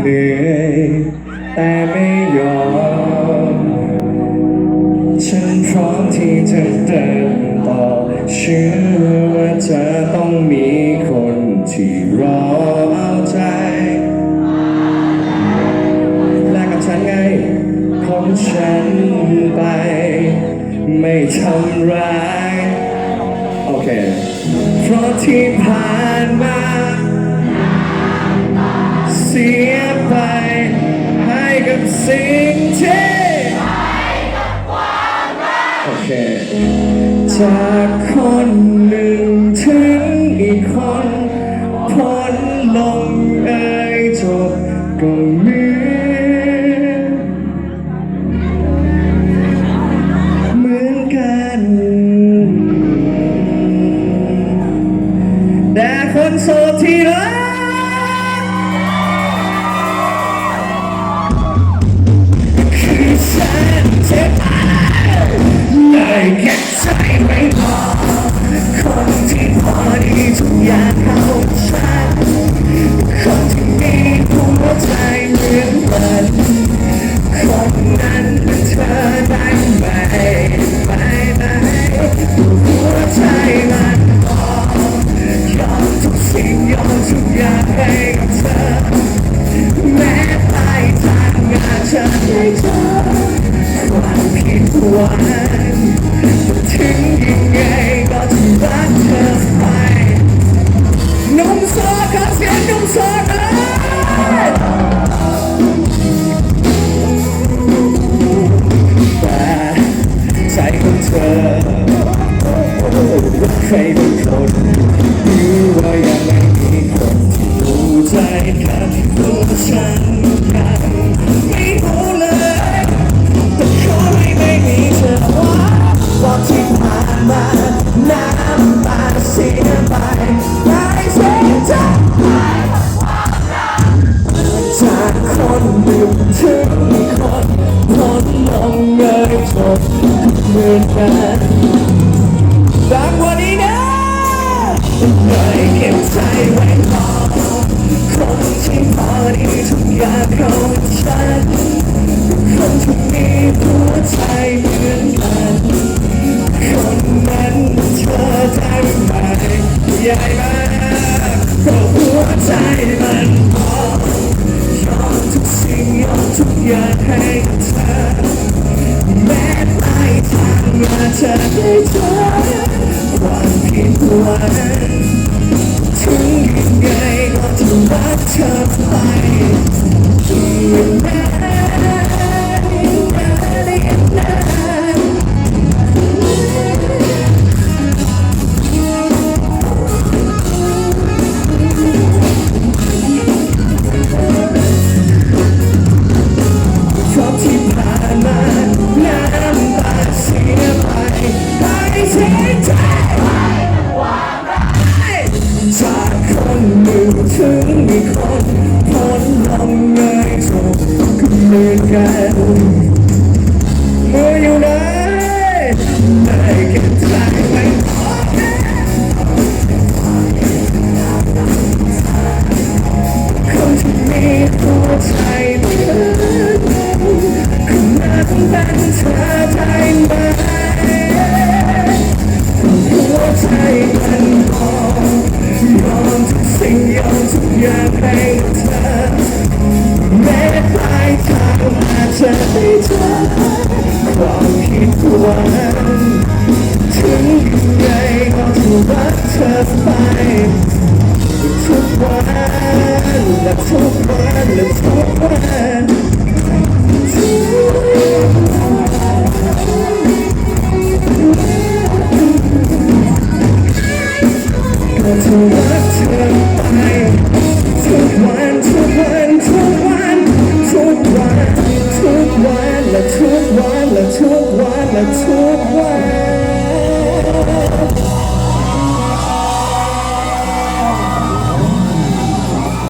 เหนื่อยแต่ไม่ยอม ฉันพร้อมที่จะเดินต่อเชื่อว่าจะต้องมีคนที่รอเอาใจแลกกับฉันไงของฉันไป ไม่ทำร้าย โอเค เพราะที่ผ่านมา สียไป ให้กับสิ่งที่โอเคจากคนหนึ่งถึงอีกคนพ้นลงเอยจบก็เหมือนเหมือนกัน แต่คนโสดที่รัก ฉันเจ็บเลยแค่ใจไม่พอคนที่พอดีทุกอย่างเข้าฉันคนที่มีหัวใจเหมือนมันคนนั้นเป็นเธอ ครเป็นคนหรู้ว่ายังไม่มีคนรู้ใจกันตัวฉันกันไม่รู้เลยแต่ขอให้ไม่มีเธอว่าว่าที่ผ่านมาน้ำตาเสียไปไม่เสียใจจากคนหนึ่งถึงอีกคนพ้นลงเงยจบเหมือนกัน ดังกว่านี้นะเลยเก็บใจไว้รอคนที่พอดีทุกอย่างของฉันคนที่มีหัวใจเหมือนกันคนนั้นเธอได้ไหมใหญ่มากเพราะหัวใจมันพอยอมทุกสิ่งยอมทุกอย่างให้เธอแม้ปลายทางอาจจะได้เจอ ไหวถึงยังไงก็จะรักเธอ ถึงอีกคนพ้นลงเงยจบก็เหมือนกันมืออยู่ไหนได้แค่ใจไรักเธอไปทุกวันและทุกวันและทุกวันก็จะรักเธอไปทุกวันทุกวันทุกวันทุกวันทุกวันและทุกวันและทุกวันและทุกวัน